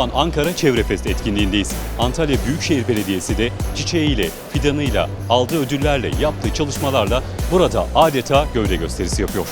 an Ankara Çevre Fest etkinliğindeyiz. Antalya Büyükşehir Belediyesi de çiçeğiyle, fidanıyla, aldığı ödüllerle yaptığı çalışmalarla burada adeta gövde gösterisi yapıyor.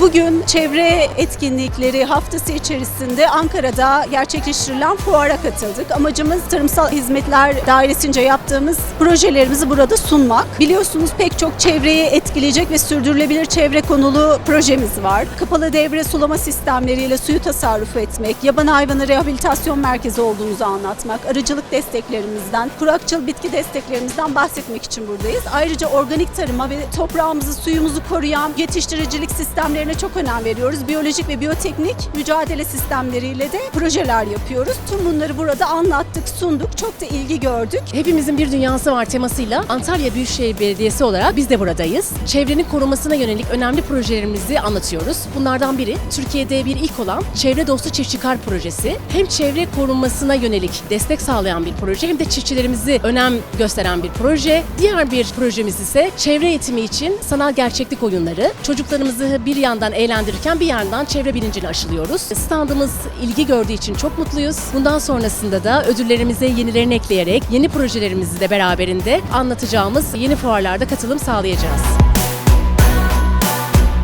Bugün çevre etkinlikleri haftası içerisinde Ankara'da gerçekleştirilen fuara katıldık. Amacımız tarımsal hizmetler dairesince yaptığımız projelerimizi burada sunmak. Biliyorsunuz pek çok çevreyi etkileyecek ve sürdürülebilir çevre konulu projemiz var. Kapalı devre sulama sistemleriyle suyu tasarruf etmek, yaban hayvanı rehabilitasyon merkezi olduğumuzu anlatmak, arıcılık desteklerimizden, kurakçıl bitki desteklerimizden bahsetmek için buradayız. Ayrıca organik tarıma ve toprağımızı, suyumuzu koruyan yetiştiricilik sistemlerine çok önem veriyoruz. Biyolojik ve biyoteknik mücadele sistemleriyle de projeler yapıyoruz. Tüm bunları burada anlattık, sunduk. Çok da ilgi gördük. Hepimizin bir dünyası var temasıyla Antalya Büyükşehir Belediyesi olarak biz de buradayız. Çevrenin korunmasına yönelik önemli projelerimizi anlatıyoruz. Bunlardan biri Türkiye'de bir ilk olan Çevre Dostu Çiftçikar projesi. Hem çevre korunmasına yönelik destek sağlayan bir proje hem de çiftçilerimizi önem gösteren bir proje. Diğer bir projemiz ise çevre eğitimi için sanal gerçeklik oyunları. Çocuklarımızı bir yandan eğlendirirken bir yandan çevre bilincini aşılıyoruz. Standımız ilgi gördüğü için çok mutluyuz. Bundan sonrasında da ödüllerimize yenilerini ekleyerek yeni projelerimizi de beraberinde anlatacağımız yeni fuarlarda katılım sağlayacağız.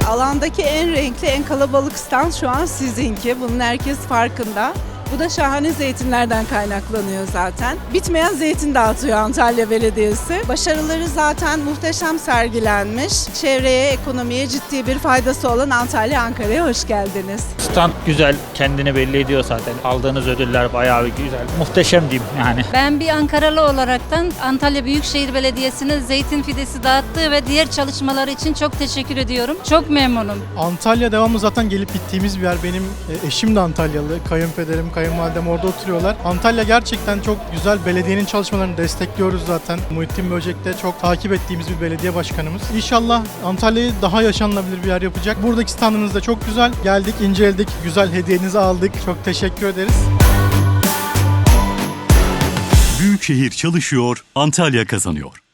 Alandaki en renkli, en kalabalık stand şu an sizinki. Bunun herkes farkında. Bu da şahane zeytinlerden kaynaklanıyor zaten. Bitmeyen zeytin dağıtıyor Antalya Belediyesi. Başarıları zaten muhteşem sergilenmiş. Çevreye, ekonomiye ciddi bir faydası olan Antalya, Ankara'ya hoş geldiniz. Stand güzel, kendini belli ediyor zaten. Aldığınız ödüller bayağı bir güzel. Muhteşem diyeyim yani. Ben bir Ankaralı olaraktan Antalya Büyükşehir Belediyesi'ne zeytin fidesi dağıttığı ve diğer çalışmaları için çok teşekkür ediyorum. Çok memnunum. Antalya devamlı zaten gelip gittiğimiz bir yer. Benim e, eşim de Antalyalı. Kayınpederim, kayınvalidem orada oturuyorlar. Antalya gerçekten çok güzel. Belediyenin çalışmalarını destekliyoruz zaten. Muhittin Böcek'te çok takip ettiğimiz bir belediye başkanımız. İnşallah Antalya'yı daha yaşanılabilir bir yer yapacak. Buradaki standınız da çok güzel. Geldik, inceledik. Güzel hediyenizi aldık. Çok teşekkür ederiz. Büyükşehir çalışıyor, Antalya kazanıyor.